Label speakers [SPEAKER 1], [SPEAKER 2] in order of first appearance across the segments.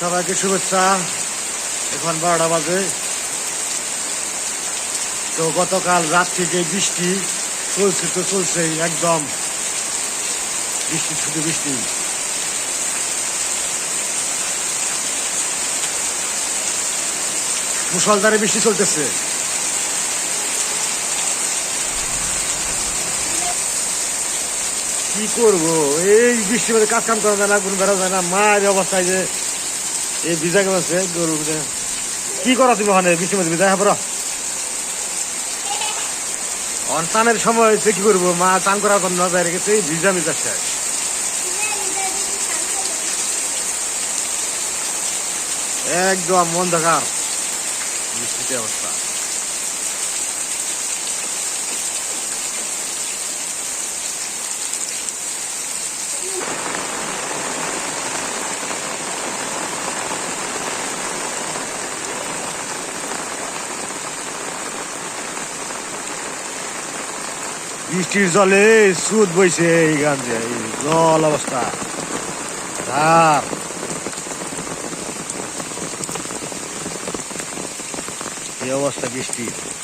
[SPEAKER 1] সবাইকে শুভেচ্ছা। এখন বারোটা বাজে। তো গতকাল রাত থেকে বৃষ্টি চলছে তো চলছে একদম। বৃষ্টি, শুধু বৃষ্টি। মুসলধারে বৃষ্টি চলতেছে। কি করব? এই বৃষ্টির মধ্যে কাজ কাম করা যায় না কোনো বেড়া যায় না। মায়ের অবস্থায় যে এই ভিজা গেছে গরু কি করা তুমি ওখানে বৃষ্টির মধ্যে ভিজা হ্যাঁ সময় হয়েছে কি করব? মা চান করার জন্য বাইরে গেছে ভিজা ভিজা শেষ একদম অন্ধকার বৃষ্টিতে অবস্থা। বৃষ্টির জলে সুদ বইছে এই গান্ধে এই জল অবস্থা। ধার এই অবস্থা বৃষ্টির।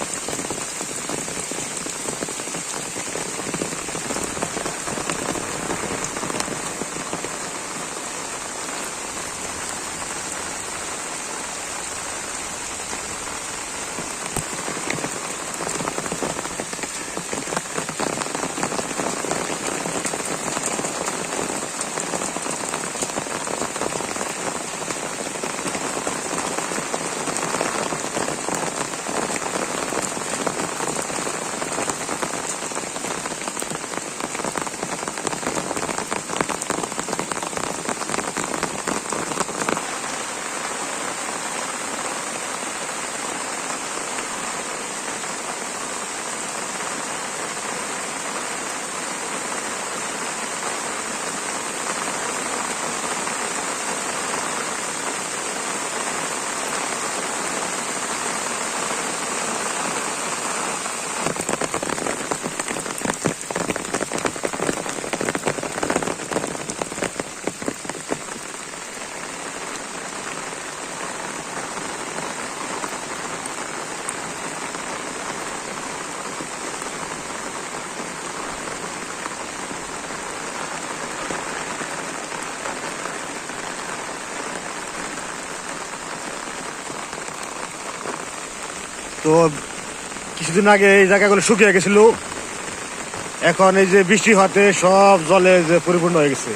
[SPEAKER 1] তো কিছুদিন আগে এই জায়গাগুলো শুকিয়ে গেছিল। এখন এই যে বৃষ্টি হতে সব জলে যে পরিপূর্ণ হয়ে গেছে।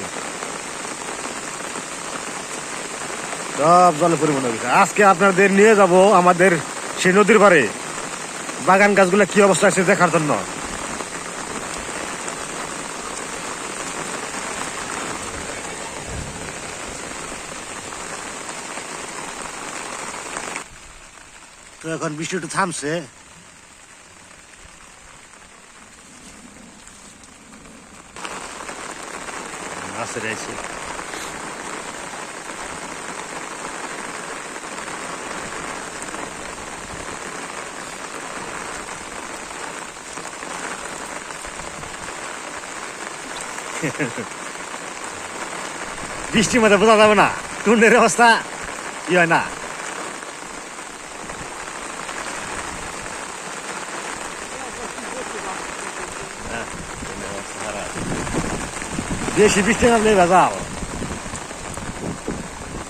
[SPEAKER 1] সব জলে পরিপূর্ণ হয়ে গেছে। আজকে আপনাদের নিয়ে যাব আমাদের সেই নদীর পারে বাগান গাছগুলো কি অবস্থা আছে দেখার জন্য। তো এখন বৃষ্টি থামছে। আছে রয়েছে বৃষ্টির মধ্যে বোঝা যাবে না। টুন্ডের অবস্থা কি হয় না? বেশি বৃষ্টি নামলে ভেজাল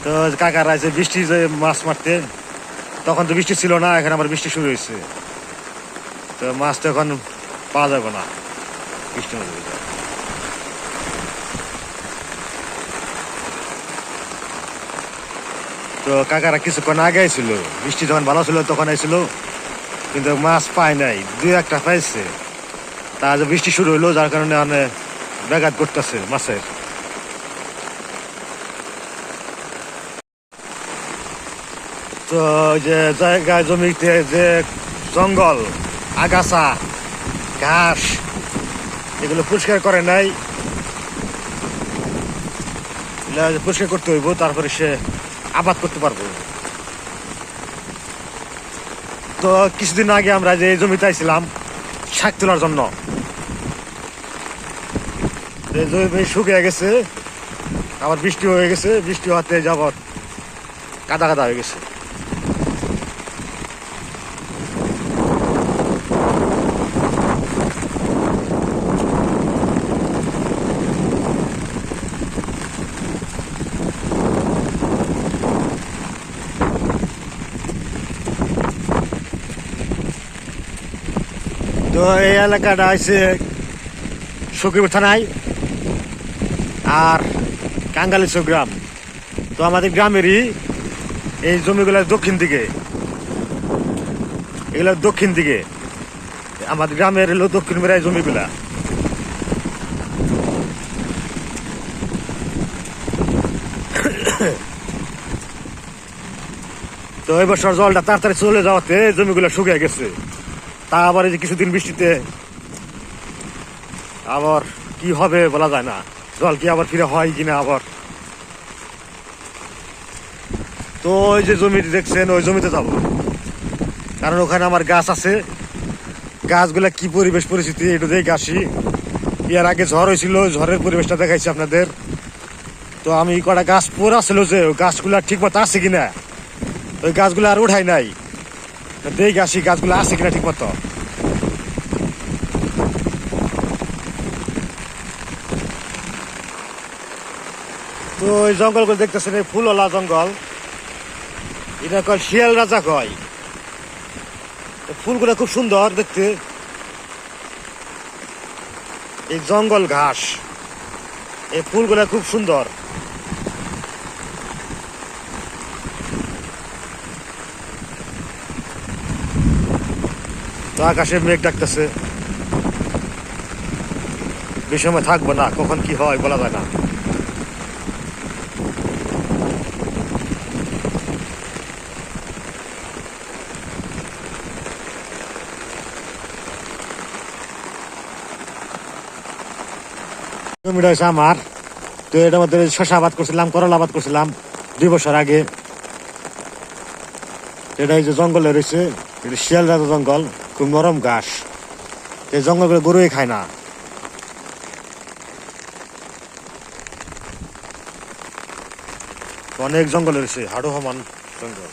[SPEAKER 1] তো কাকারা আছে বৃষ্টি মাছ মারতে, তখন তো বৃষ্টি ছিল না, এখন আবার বৃষ্টি শুরু হয়েছে। তো মাছ তো এখন পাওয়া যাবে না বৃষ্টির তো কাকারা কিছুক্ষণ আগে ছিল বৃষ্টি যখন ভালো ছিল তখন আইছিল, কিন্তু মাছ পায় নাই, দুই একটা পাইছে। তা বৃষ্টি শুরু হইল, যার কারণে অনেক ব্যাঘাত করতেছে মাছের। তো যে জায়গা জমিতে যে জঙ্গল, আগাছা, ঘাস, এগুলো পরিষ্কার করে নাই। পরিষ্কার করতে হইব, তারপরে সে আবাদ করতে পারব। তো কিছুদিন আগে আমরা যে জমিতে আইছিলাম, শাক তোলার জন্য শুকিয়ে গেছে, আবার বৃষ্টি হয়ে গেছে, বৃষ্টি হতে যাবত কাদা কাদা হয়ে গেছে। তো এই এলাকাটা আছে সকিপুর থানায়। আর কাঙ্গালিচর গ্রাম। তো আমাদের গ্রামেরই এই জমিগুলো দক্ষিণ দিকে। এগুলো দক্ষিণ দিকে। আমাদের গ্রামের হলো দক্ষিণ মেরাই জমিগুলা। তো এই বছর জলটা তাড়াতাড়ি চলে যাওয়াতে জমিগুলো শুকিয়ে গেছে। তা আবার এই যে কিছুদিন বৃষ্টিতে আবার কি হবে বলা যায় না। জল কি আবার ফিরে হয় কিনা আবার? তো ওই যে জমি দেখছেন, ওই জমিতে যাব। কারণ ওখানে আমার গাছ আছে। গাছগুলা কি পরিবেশ পরিস্থিতি, একটু দেখে আসি। এর আগে ঝড় হয়েছিল ঝড়ের পরিবেশটা দেখাইছি আপনাদের। তো আমি কটা গাছ পড়া ছিল যে, ওই গাছগুলা ঠিক মতো আছে কিনা? ওই গাছগুলো আর উঠাই নাই। দেখে আসি গাছগুলো আছে কিনা ঠিক মতো তো ওই জঙ্গলগুলো দেখতেছেন, এই ফুলওয়ালা জঙ্গল। এটা কয় শিয়াল রাজা কয়। ফুলগুলো খুব সুন্দর দেখতে। এই জঙ্গল ঘাস। এই ফুলগুলো খুব সুন্দর। আকাশে মেঘ ডাকতেছে। সময় থাকব না, কখন কি হয় বলা যায় না। জমিটা হয়েছে আমার। তো এটার মধ্যে শশা আবাদ করছিলাম, করলা আবাদ করছিলাম দুই বছর আগে। এটা এই যে জঙ্গলে রয়েছে, এটা শিয়াল রাজা জঙ্গল, খুব নরম ঘাস। এই জঙ্গলগুলো গরুই খায় না। অনেক জঙ্গল রয়েছে হাড়ু সমান জঙ্গল।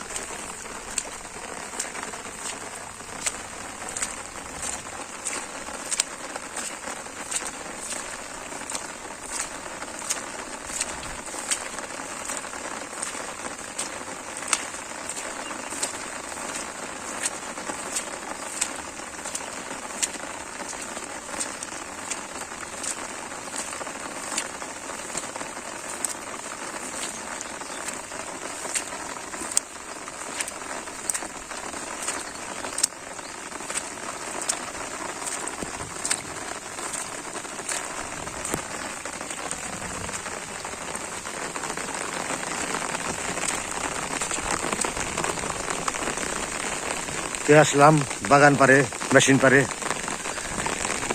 [SPEAKER 1] তে আসলাম, বাগান পারে, মেশিন পারে।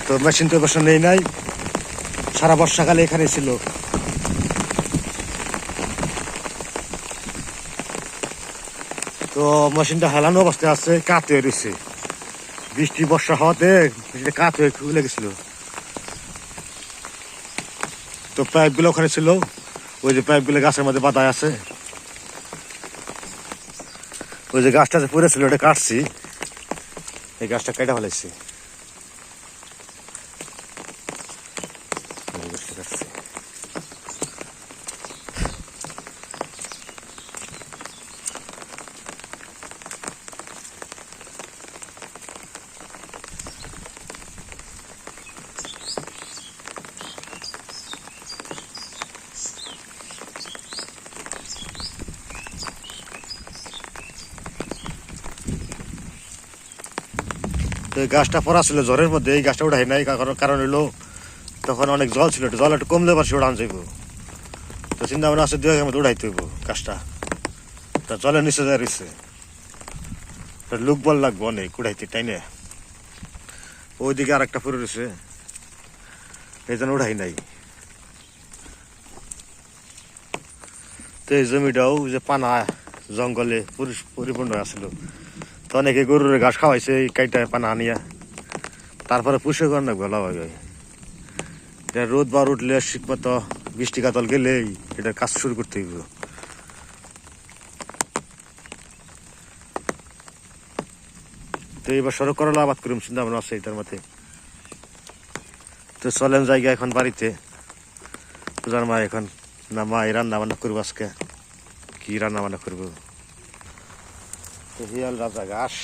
[SPEAKER 1] তো মেশিন তো এবছর নেই নাই, সারা বর্ষাকালে এখানে ছিল। তো মেশিনটা হেলানো অবস্থায় আছে কাত হয়ে রয়েছে। বৃষ্টি, বর্ষা হওয়াতে মেশিনটা কাত হয়ে খুলে গেছিল। তো পাইপগুলো ওখানে ছিল, ওই যে পাইপগুলো গাছের মধ্যে বাঁধায় আছে। ওই যে গাছটা যে পড়েছিল ওটা কাটছি। এই গাছটা কেটে ফেলেছি এই গাছটা কাটছি। তো এই গাছটা পড়া ছিল জ্বরের মধ্যে, এই গাছটা উঠাই নাই, কারণ হলো তখন অনেক জল ছিল জল একটু কমলে পারছি ওড়ান যাইব। তো চিন্তা ভাবনা আছে দুই মধ্যে উঠাইতে হইব গাছটা। তা জলের নিচে যায় রয়েছে লুক বল লাগবো অনেক উঠাইতে টাইনে ওইদিকে আর একটা পড়ে রয়েছে এই জন্য উঠাই নাই। তো এই জমিটাও যে পানা জঙ্গলে পরি- পরিপূর্ণ আছিল। তো অনেকে গরুর ঘাস খাওয়াইছে, এই কাইটা পানা আনিয়া। তারপরে পুষে করে রাখবে লাভাবে এটা রোদ বার উঠলে শীত তো বৃষ্টি কাতল গেলেই এটার কাজ শুরু করতে হইব। তো এবার সড়ক করলা, আবাদ করি চিন্তা ভাবনা আছে এটার মধ্যে। তো চলেন জায়গা এখন বাড়িতে। পূজার মা এখন না মা এই রান্না বান্না করব আজকে। কি রান্না বান্না করব? হিয়াল রাজা ঘাস।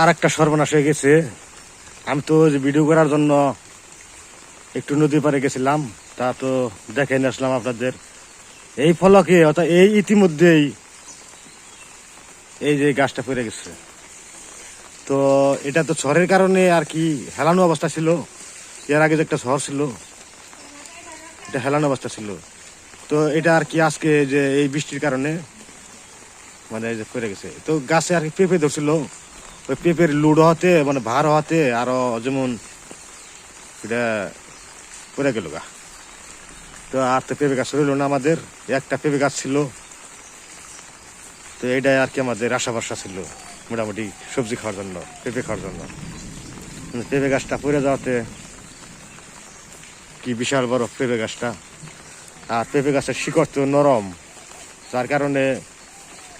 [SPEAKER 1] আর একটা সর্বনাশ হয়ে গেছে। আমি তো ভিডিও করার জন্য একটু নদী পাড়ে গেছিলাম, তা তো দেখে নিয়ে আসলাম আপনাদের। এই ফলকে অর্থাৎ এই ইতিমধ্যেই এই যে গাছটা পড়ে গেছে। তো এটা তো ঝড়ের কারণে আর কি হেলানো অবস্থা ছিল। এর আগে যে একটা ঝড় ছিল, এটা হেলানো অবস্থা ছিল। তো এটা আর কি আজকে যে এই বৃষ্টির কারণে মানে পড়ে গেছে। তো গাছে আর কি পেঁপে ধরছিল। ওই পেঁপের লুড হতে মানে ভার হতে, আরও যেমন এটা পড়ে গেল গা। তো আর তো পেঁপে গাছ রইল না আমাদের, একটা পেঁপে গাছ ছিল। তো এইটাই আর কি আমাদের আশা ভরসা ছিল, মোটামুটি সবজি খাওয়ার জন্য, পেঁপে খাওয়ার জন্য। কিন্তু পেঁপে গাছটা পড়ে যাওয়াতে কি বিশাল বড় পেঁপে গাছটা। আর পেঁপে গাছের শিকড় তো নরম, যার কারণে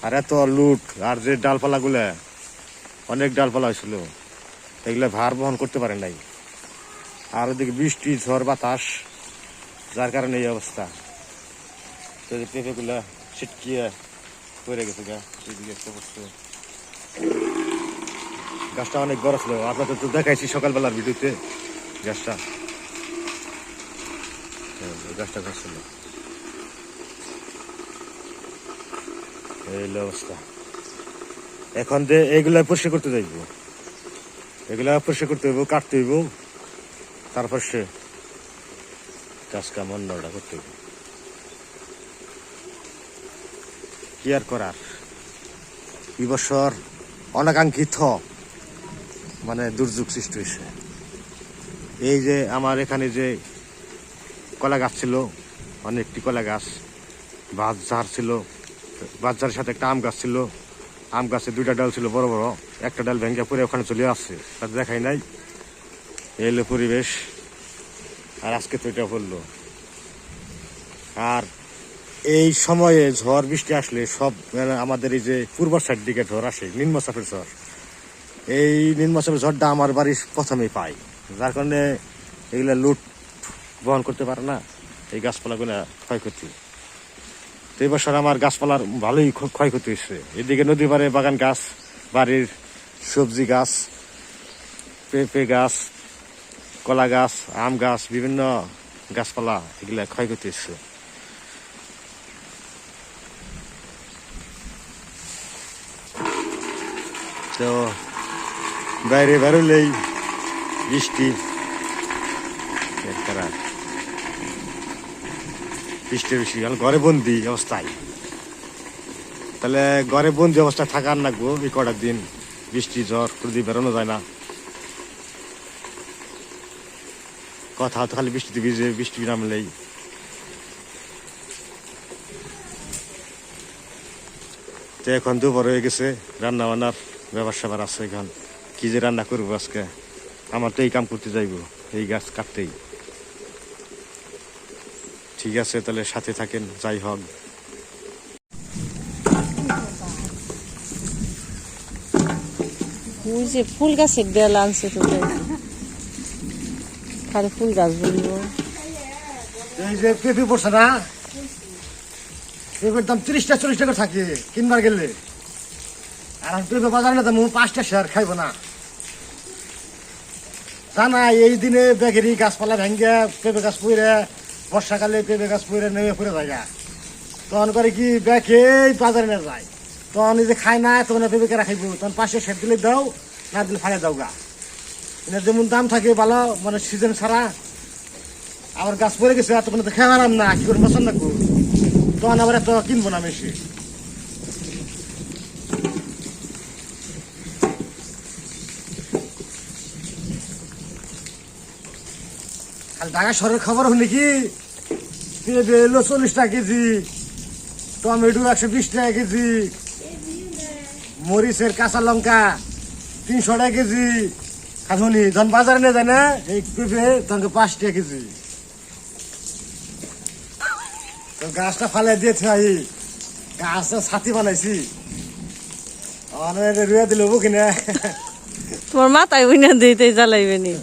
[SPEAKER 1] আর এত লুট, আর যে ডালপালাগুলা অনেক ডালপালা হয়েছিল। এগুলো ভার বহন করতে পারে নাই। আর ওদিকে বৃষ্টি, ঝড়, বাতাস, যার কারণে এই অবস্থা। পেঁপেগুলা ছিটকিয়ে পড়ে গেছে গাছটা অনেক বড় ছিল। আপনাদের তো দেখাইছি সকালবেলার ভিডিওতে গাছটা। গাছটা গাছ ছিল এই অবস্থা। এখন যে এইগুলা পরিষ্কার করতে যাইব। এগুলা পরিষ্কার করতে হইব, কাটতে হইব। তারপর সে কাজ কাম অন্যটা করতে হইব। কি আর করার? এই বছর অনাকাঙ্ক্ষিত মানে দুর্যোগ সৃষ্টি হয়েছে। এই যে আমার এখানে যে কলা গাছ ছিল, অনেকটি কলা গাছ বাজার ছিল বাজারের সাথে একটা আম গাছ ছিল আম গাছে দুইটা ডাল ছিল, বড় বড়। একটা ডাল ভেঙে পরে ওখানে চলে আসছে। তার দেখাই নাই। এই হলো পরিবেশ। আর আজকে তো এটা বলল আর এই সময়ে ঝড়, বৃষ্টি আসলে সব মানে আমাদের এই যে পূর্ব সাইড দিকে ঝড় আসে নিম্নচাপের ঝড়। এই নিম্নচাপের ঝড়টা আমার বাড়ির প্রথমেই পাই। যার কারণে এগুলা লুট বহন করতে পারে না। এই গাছপালাগুলো ক্ষয়ক্ষতি। তো এই বছর আমার গাছপালার ভালোই ক্ষয়ক্ষতি হয়েছে। এদিকে নদী পাড়ে বাগান গাছ, বাড়ির সবজি গাছ, পেঁপে গাছ, কলা গাছ, আম গাছ, বিভিন্ন গাছপালা এগুলা ক্ষয়ক্ষতি হচ্ছে তো বাইরে বেরোলেই বৃষ্টি বৃষ্টি বৃষ্টি আমি ঘরে বন্দি অবস্থায়। তাহলে ঘরে বন্দি অবস্থায় থাকার লাগবো এই কটার দিন বৃষ্টি, ঝড় যদি বেরোনো যায় না। কথা তো খালি বৃষ্টিতে ভিজে, বৃষ্টি নামলেই। তো এখন দুপুর হয়ে গেছে রান্না বান্নার স্যাপার আছে এখন। কি যে রান্না করব আজকে? আমার তো এই কাম করতে যাইবো, এই গাছ কাটতেই। ঠিক আছে তাহলে সাথে থাকেন যাই হোক।
[SPEAKER 2] ওই যে ফুল গাছের দেয়াল আনছে তো খালি ফুল গাছ বলব।
[SPEAKER 1] এই যে পেঁপে পড়ছে না? পেঁপের দাম তিরিশটা চল্লিশ টাকা থাকে কিনবার গেলে। আর আমি পেঁপে বাজারে না দাম পাঁচটা শেয়ার খাইব না। জানা এই দিনে বেগেরি গাছপালা ভেঙ্গে পেঁপে গাছ পুইরে বর্ষাকালে পেঁপে গাছ পড়ে নেমে পড়ে যায় গা। তখন করে কি ব্যাকেই বাজারে না যায়। তখন যে খায় না, তখন পেঁপে কেরা খাইব। তখন পাশে সেট দিলে দাও, না দিলে ফাড়ে দাও গা। এনে যেমন দাম থাকে ভালো মানে সিজন ছাড়া, আবার গাছ পড়ে গেছে এত কোনো খেয়ে আরাম না, কি করে পছন্দ করব? তখন আবার এত কিনবো না বেশি ঢাকা শহরের খবর হলে কি পেঁপে এলো চল্লিশ টাকা কেজি। টমেটো একশো বিশ টাকা কেজি। মরিচের কাঁচা লঙ্কা তিনশো টাকা কেজি। খাসুনি যখন বাজারে নিয়ে যায় না? এই পেঁপে তখন পাঁচ টাকা কেজি। তো গাছটা ফালে দিয়েছে আই গাছটা ছাতি বানাইছি। অনেক রুয়া দিলে কিনা?
[SPEAKER 2] তোমার মাথায় উইনা দিতে জ্বালাইবে নি।